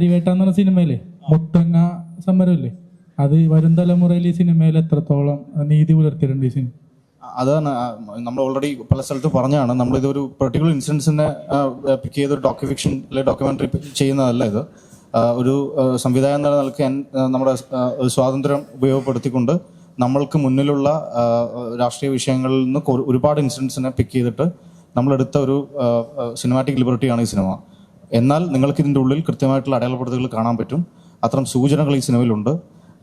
ആര്യവേട്ട എന്ന് പറഞ്ഞ സിനിമയിലെ. മുത്തങ്ങ സമരമില്ലേ? അത് വരും തലമുറയിൽ ഈ സിനിമയിൽ എത്രത്തോളം നീതി പുലർത്തിയിട്ടുണ്ട് ഈ സിനിമ? അതാണ്. നമ്മൾ ഓൾറെഡി പല സ്ഥലത്ത് പറഞ്ഞാണ് നമ്മൾ ഇതൊരു പെർട്ടിക്കുലർ ഇൻസിഡൻസിനെ പിക്ക് ചെയ്ത് ഒരു ഡോക്യുഫിക്ഷൻ അല്ലെങ്കിൽ ഡോക്യുമെന്ററി ചെയ്യുന്നതല്ല ഇത്. ഒരു സംവിധായകൻ എന്ന നിലയ്ക്ക് നമ്മുടെ സ്വാതന്ത്ര്യം ഉപയോഗപ്പെടുത്തിക്കൊണ്ട് നമ്മൾക്ക് മുന്നിലുള്ള രാഷ്ട്രീയ വിഷയങ്ങളിൽ നിന്ന് ഒരുപാട് ഇൻസിഡൻസിനെ പിക്ക് ചെയ്തിട്ട് നമ്മളെടുത്ത ഒരു സിനിമാറ്റിക് ലിബർട്ടിയാണ് ഈ സിനിമ. എന്നാൽ നിങ്ങൾക്ക് ഇതിന്റെ ഉള്ളിൽ കൃത്യമായിട്ടുള്ള അടയാളപ്പെടുത്തലുകൾ കാണാൻ പറ്റും. അത്തരം സൂചനകൾ ഈ സിനിമയിലുണ്ട്.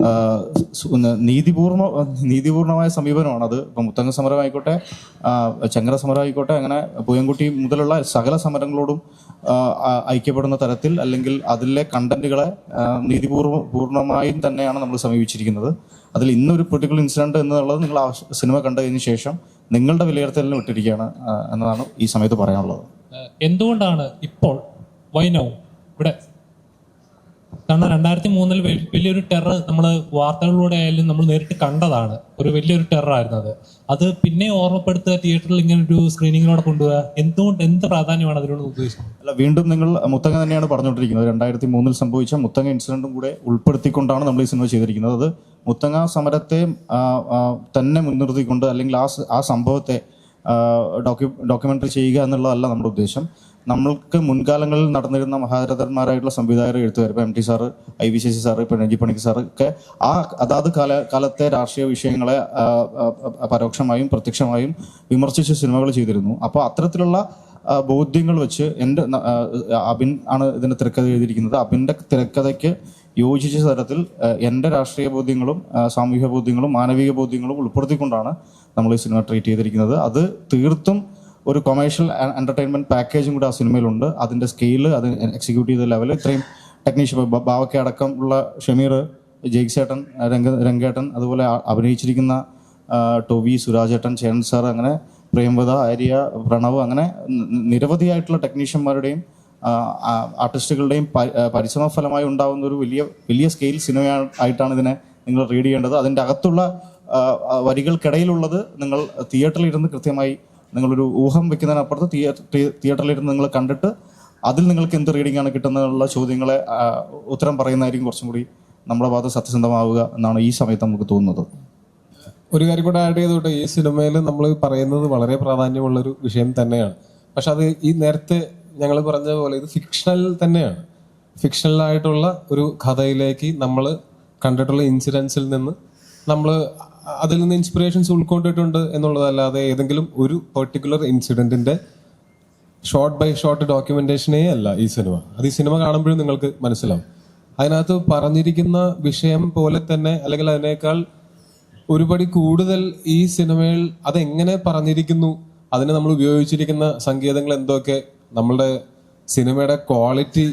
ആ, സു- ന- നീതിപൂർണ നീതിപൂർണമായ സമീപനമാണ് അത്. ഇപ്പം മുത്തങ്ങ സമരം ആയിക്കോട്ടെ ചങ്ങര സമരം ആയിക്കോട്ടെ അങ്ങനെ പൂയംകുട്ടി മുതലുള്ള സകല സമരങ്ങളോടും ഐക്യപ്പെടുന്ന തരത്തിൽ അല്ലെങ്കിൽ അതിലെ കണ്ടന്റുകളെ നീതിപൂർവ പൂർണമായും തന്നെയാണ് നമ്മൾ സമീപിച്ചിരിക്കുന്നത്. അതിൽ ഇന്നൊരു പൊളിറ്റിക്കൽ ഇൻസിഡന്റ് എന്നുള്ളത് നിങ്ങൾ സിനിമ കണ്ടതിന് ശേഷം നിങ്ങളുടെ വിലയിരുത്തലിന് വിട്ടിരിക്കുകയാണ് എന്നതാണ് ഈ സമയത്ത് പറയാനുള്ളത്. എന്തുകൊണ്ടാണ് ഇപ്പോൾ വൈനവും ഇവിടെ കാരണം രണ്ടായിരത്തി മൂന്നിൽ വലിയൊരു ടെറർ നമ്മൾ വാർത്തകളിലൂടെ ആയാലും നമ്മൾ നേരിട്ട് കണ്ടതാണ്. ഒരു വലിയൊരു ടെറർ ആയിരുന്നു അത്. പിന്നെ ഓർമ്മപ്പെടുത്തുക തിയേറ്ററിൽ ഇങ്ങനെ ഒരു സ്ക്രീനിങ്ങിലൂടെ കൊണ്ടുപോകുക എന്തുകൊണ്ട് എന്ത് പ്രാധാന്യമാണ് അതിനോട് ഉദ്ദേശിക്കുന്നത്? അല്ല വീണ്ടും നിങ്ങൾ മുത്തങ്ങ തന്നെയാണ് പറഞ്ഞുകൊണ്ടിരിക്കുന്നത്. രണ്ടായിരത്തി മൂന്നിൽ സംഭവിച്ച മുത്തങ്ങ ഇൻസിഡന്റും കൂടെ ഉൾപ്പെടുത്തിക്കൊണ്ടാണ് നമ്മൾ ഈ സിനിമ ചെയ്തിരിക്കുന്നത്. അത് മുത്തങ്ങ സമരത്തെ തന്നെ മുൻനിർത്തിക്കൊണ്ട് അല്ലെങ്കിൽ ആ ആ സംഭവത്തെ ഡോക്യു ഡോക്യുമെന്ററി ചെയ്യുക എന്നുള്ളതല്ല നമ്മുടെ ഉദ്ദേശം. നമ്മൾക്ക് മുൻകാലങ്ങളിൽ നടന്നിരുന്ന മഹാരഥന്മാരായിട്ടുള്ള സംവിധായകർ എഴുത്തുകാർ ഇപ്പം M T sir I V Sasi sir ഇപ്പം രഞ്ജി പണിക്ക് സാറ് ഒക്കെ ആ അതാത് കാല കാലത്തെ രാഷ്ട്രീയ വിഷയങ്ങളെ പരോക്ഷമായും പ്രത്യക്ഷമായും വിമർശിച്ച് സിനിമകൾ ചെയ്തിരുന്നു. അപ്പോൾ അത്തരത്തിലുള്ള ബോധ്യങ്ങൾ വെച്ച് എന്റെ അബിൻ ആണ് ഇതിന്റെ തിരക്കഥ എഴുതിയിരിക്കുന്നത്. അബിന്റെ തിരക്കഥയ്ക്ക് യോജിച്ച തരത്തിൽ എന്റെ രാഷ്ട്രീയ ബോധ്യങ്ങളും സാമൂഹിക ബോധ്യങ്ങളും മാനവിക ബോധ്യങ്ങളും ഉൾപ്പെടുത്തിക്കൊണ്ടാണ് നമ്മൾ ഈ സിനിമ ട്രീറ്റ് ചെയ്തിരിക്കുന്നത്. അത് തീർത്തും ഒരു കൊമേഴ്ഷ്യൽ എന്റർടൈൻമെന്റ് പാക്കേജും കൂടെ ആ സിനിമയിലുണ്ട്. അതിന്റെ സ്കെയിൽ അത് എക്സിക്യൂട്ട് ചെയ്ത ലെവൽ ഇത്രയും ടെക്നീഷ്യൻ ബാവയ്ക്ക അടക്കം ഉള്ള ഷമീർ ജയ്സേട്ടൻ രംഗ രംഗേട്ടൻ അതുപോലെ അഭിനയിച്ചിരിക്കുന്ന ടോവി സുരാജേട്ടൻ ചേരൻ സാർ അങ്ങനെ പ്രേംവത ആര്യ പ്രണവ് അങ്ങനെ നിരവധിയായിട്ടുള്ള ടെക്നീഷ്യന്മാരുടെയും ആർട്ടിസ്റ്റുകളുടെയും പരിശ്രമ ഫലമായി ഉണ്ടാകുന്ന ഒരു വലിയ വലിയ സ്കെയിൽ സിനിമ ആയിട്ടാണ് ഇതിനെ നിങ്ങൾ റീഡ് ചെയ്യേണ്ടത്. അതിന്റെ അകത്തുള്ള വരികൾക്കിടയിലുള്ളത് നിങ്ങൾ തിയേറ്ററിൽ ഇരുന്ന് കൃത്യമായി നിങ്ങളൊരു ഊഹം വെക്കുന്നതിനപ്പുറത്ത് തിയേറ്ററിലിരുന്ന് നിങ്ങൾ കണ്ടിട്ട് അതിൽ നിങ്ങൾക്ക് എന്ത് റീഡിംഗ് ആണ് കിട്ടുന്നതിനുള്ള ചോദ്യങ്ങളെ ഉത്തരം പറയുന്നതായിരിക്കും കുറച്ചും കൂടി നമ്മുടെ ഭാഗത്ത് സത്യസന്ധമാവുക എന്നാണ് ഈ സമയത്ത് നമുക്ക് തോന്നുന്നത്. ഒരു കാര്യം കൂടെ ആഡ് ചെയ്തോട്ടെ ഈ സിനിമയിൽ നമ്മൾ പറയുന്നത് വളരെ പ്രാധാന്യമുള്ള ഒരു വിഷയം തന്നെയാണ്. പക്ഷെ അത് ഈ നേരത്തെ ഞങ്ങൾ പറഞ്ഞ പോലെ ഇത് ഫിക്ഷണൽ തന്നെയാണ്. ഫിക്ഷണലായിട്ടുള്ള ഒരു കഥയിലേക്ക് നമ്മൾ കണ്ടിട്ടുള്ള ഇൻസിഡൻസിൽ നിന്ന് നമ്മൾ അതിൽ നിന്ന് ഇൻസ്പിറേഷൻസ് ഉൾക്കൊണ്ടിട്ടുണ്ട് എന്നുള്ളതല്ലാതെ ഏതെങ്കിലും ഒരു പെർട്ടിക്കുലർ ഇൻസിഡന്റിന്റെ ഷോർട്ട് ബൈ ഷോർട്ട് ഡോക്യുമെന്റേഷനേ അല്ല ഈ സിനിമ അത് ഈ സിനിമ കാണുമ്പോഴും നിങ്ങൾക്ക് മനസ്സിലാവും. അതിനകത്ത് പറഞ്ഞിരിക്കുന്ന വിഷയം പോലെ തന്നെ അല്ലെങ്കിൽ അതിനേക്കാൾ ഒരുപടി കൂടുതൽ ഈ സിനിമയിൽ അതെങ്ങനെ പറഞ്ഞിരിക്കുന്നു അതിന് നമ്മൾ ഉപയോഗിച്ചിരിക്കുന്ന സംഗീതങ്ങൾ എന്തൊക്കെ നമ്മളുടെ സിനിമയുടെ ക്വാളിറ്റി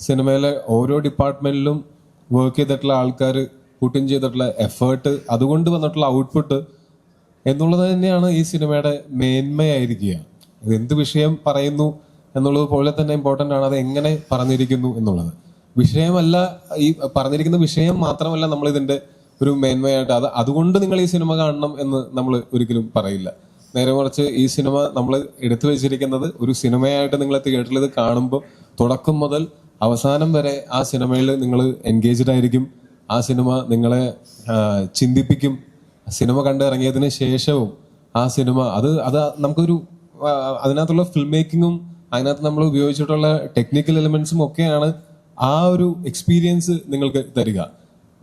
സിനിമയിലെ ഓരോ ഡിപ്പാർട്ട്മെന്റിലും വർക്ക് ചെയ്തിട്ടുള്ള ആൾക്കാർ പുട്ടിൻ ചെയ്തിട്ടുള്ള എഫേർട്ട് അതുകൊണ്ട് വന്നിട്ടുള്ള ഔട്ട്പുട്ട് എന്നുള്ളത് തന്നെയാണ് ഈ സിനിമയുടെ മേന്മയായിരിക്കുക. എന്ത് വിഷയം പറയുന്നു എന്നുള്ളത് പോലെ തന്നെ ഇമ്പോർട്ടന്റ് ആണ് അത് എങ്ങനെ പറഞ്ഞിരിക്കുന്നു എന്നുള്ളത്. വിഷയമല്ല ഈ പറഞ്ഞിരിക്കുന്ന വിഷയം മാത്രമല്ല നമ്മൾ ഇതിന്റെ ഒരു മേന്മയായിട്ട് അത് അതുകൊണ്ട് നിങ്ങൾ ഈ സിനിമ കാണണം എന്ന് നമ്മൾ ഒരിക്കലും പറയില്ല. നേരെ മറിച്ച് ഈ സിനിമ നമ്മൾ എടുത്തു വെച്ചിരിക്കുന്നത് ഒരു സിനിമയായിട്ട് നിങ്ങൾ തിയേറ്ററിൽ ഇത് കാണുമ്പോൾ തുടക്കം മുതൽ അവസാനം വരെ ആ സിനിമയിൽ നിങ്ങൾ എൻഗേജ്ഡ് ആയിരിക്കും. ആ സിനിമ നിങ്ങളെ ചിന്തിപ്പിക്കും. സിനിമ കണ്ടിറങ്ങിയതിന് ശേഷവും ആ സിനിമ അത് അത് നമുക്കൊരു അതിനകത്തുള്ള ഫിൽം മേക്കിങ്ങും അതിനകത്ത് നമ്മൾ ഉപയോഗിച്ചിട്ടുള്ള ടെക്നിക്കൽ എലിമെന്റ്സും ഒക്കെയാണ് ആ ഒരു എക്സ്പീരിയൻസ് നിങ്ങൾക്ക് തരിക.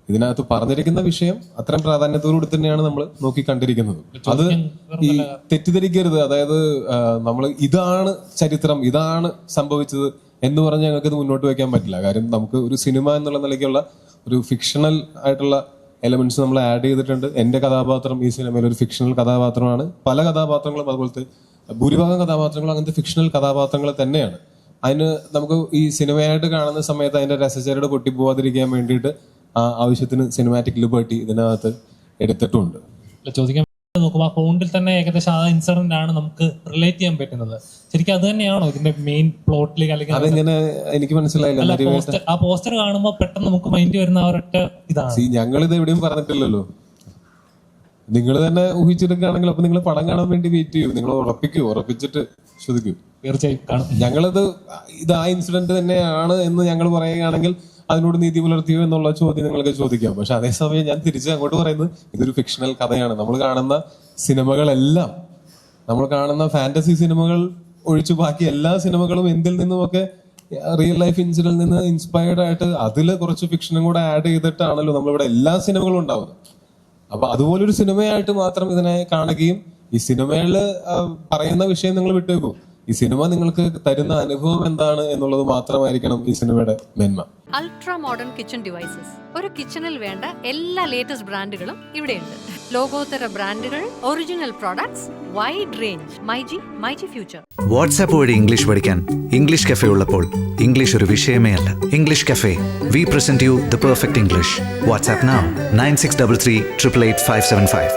ഇതിനകത്ത് പറഞ്ഞിരിക്കുന്ന വിഷയം അത്രയും പ്രാധാന്യത്തോടുകൂടി തന്നെയാണ് നമ്മൾ നോക്കി കണ്ടിരിക്കുന്നത് അത് ഈ തെറ്റിദ്ധരിക്കരുത്. അതായത് നമ്മൾ ഇതാണ് ചരിത്രം ഇതാണ് സംഭവിച്ചത് എന്ന് പറഞ്ഞ് ഞങ്ങൾക്ക് ഇത് മുന്നോട്ട് വയ്ക്കാൻ പറ്റില്ല. കാര്യം നമുക്ക് ഒരു സിനിമ എന്നുള്ള നിലയ്ക്കുള്ള ഒരു ഫിക്ഷണൽ ആയിട്ടുള്ള എലമെന്റ്സ് നമ്മൾ ആഡ് ചെയ്തിട്ടുണ്ട്. എന്റെ കഥാപാത്രം ഈ സിനിമയിൽ ഒരു ഫിക്ഷണൽ കഥാപാത്രമാണ്. പല കഥാപാത്രങ്ങളും അതുപോലത്തെ ഭൂരിഭാഗം കഥാപാത്രങ്ങളും അങ്ങനത്തെ ഫിക്ഷണൽ കഥാപാത്രങ്ങൾ തന്നെയാണ്. അതിന് നമുക്ക് ഈ സിനിമയായിട്ട് കാണുന്ന സമയത്ത് അതിന്റെ രസചരട് പൊട്ടിപ്പോവാതിരിക്കാൻ വേണ്ടിയിട്ട് ആ ആവശ്യത്തിന് സിനിമാറ്റിക് ലിബർട്ടി ഇതിനകത്ത് എടുത്തിട്ടുണ്ട്. ചോദിക്കാൻ നോക്കുമ്പോൾ ആ ഫോണ്ടിൽ തന്നെ ഏകദേശം ആ ഇൻസിഡന്റ് ആണ് നമുക്ക് റിലേറ്റ് ചെയ്യാൻ പറ്റുന്നത്. ശരിക്കും അത് തന്നെയാണോ ഇതിന്റെ മെയിൻ പ്ലോട്ടിലേക്ക് അല്ലെങ്കിൽ അതെങ്ങനെ എനിക്ക് മനസ്സിലായില്ല ആ പോസ്റ്റർ കാണുമ്പോൾ പെട്ടെന്ന് നമുക്ക് മൈൻഡ് വരുന്ന ആ ഒരൊറ്റ ഇതാണ്. ഞങ്ങൾ ഇത് എവിടെയും പറഞ്ഞിട്ടില്ലല്ലോ. നിങ്ങൾ തന്നെ ഊഹിച്ചെടുക്കുകയാണെങ്കിൽ അപ്പൊ നിങ്ങൾ പടം കാണാൻ വേണ്ടി വെയിറ്റ് ചെയ്യും. നിങ്ങൾ ഉറപ്പിക്കൂ ഉറപ്പിച്ചിട്ട് ശ്രദ്ധിക്കും. തീർച്ചയായും ഞങ്ങളത് ഇത് ആ ഇൻസിഡന്റ് തന്നെയാണ് എന്ന് ഞങ്ങൾ പറയുകയാണെങ്കിൽ അതിനോട് നീതി പുലർത്തിയോ എന്നുള്ള ചോദ്യം നിങ്ങൾക്ക് ചോദിക്കാം. പക്ഷെ അതേസമയം ഞാൻ തിരിച്ച് അങ്ങോട്ട് പറയുന്നത് ഇതൊരു ഫിക്ഷണൽ കഥയാണ്. നമ്മൾ കാണുന്ന സിനിമകളെല്ലാം നമ്മൾ കാണുന്ന ഫാന്റസി സിനിമകൾ ഒഴിച്ചു ബാക്കി എല്ലാ സിനിമകളും എന്തിൽ നിന്നുമൊക്കെ റിയൽ ലൈഫ് ഇൻസിഡന്റിൽ നിന്ന് ഇൻസ്പയർഡ് ആയിട്ട് അതിൽ കുറച്ച് ഫിക്ഷനും കൂടെ ആഡ് ചെയ്തിട്ടാണല്ലോ നമ്മളിവിടെ എല്ലാ സിനിമകളും ഉണ്ടാവുന്നത്. അപ്പൊ അതുപോലൊരു സിനിമയായിട്ട് മാത്രം ഇതിനെ കാണുകയും ഈ സിനിമയിൽ പറയുന്ന വിഷയം നിങ്ങൾ വിട്ടേക്കൂ. ഈ സിനിമ നിങ്ങൾക്ക് തരുന്ന അനുഭവം എന്താണ് എന്നുള്ളത് മാത്രമായിരിക്കണം ഈ സിനിമയുടെ മെന്മ അൾട്രാ മോഡേൺ കിച്ചൺ ഡിവൈസസ് ഒരു കിച്ചണിൽ വേണ്ട എല്ലാ ലേറ്റസ്റ്റ് ബ്രാൻഡുകളും ഇവിടെയുണ്ട്. ലോകോത്തര ബ്രാൻഡുകൾ original products wide range myG myG future WhatsApp വഴി ഇംഗ്ലീഷ് പഠിക്കാൻ ഇംഗ്ലീഷ് കഫേ ഉള്ളപ്പോൾ ഇംഗ്ലീഷ് ഒരു വിഷയമേ അല്ല. English cafe we present you the perfect English WhatsApp nine six double three triple eight five seven five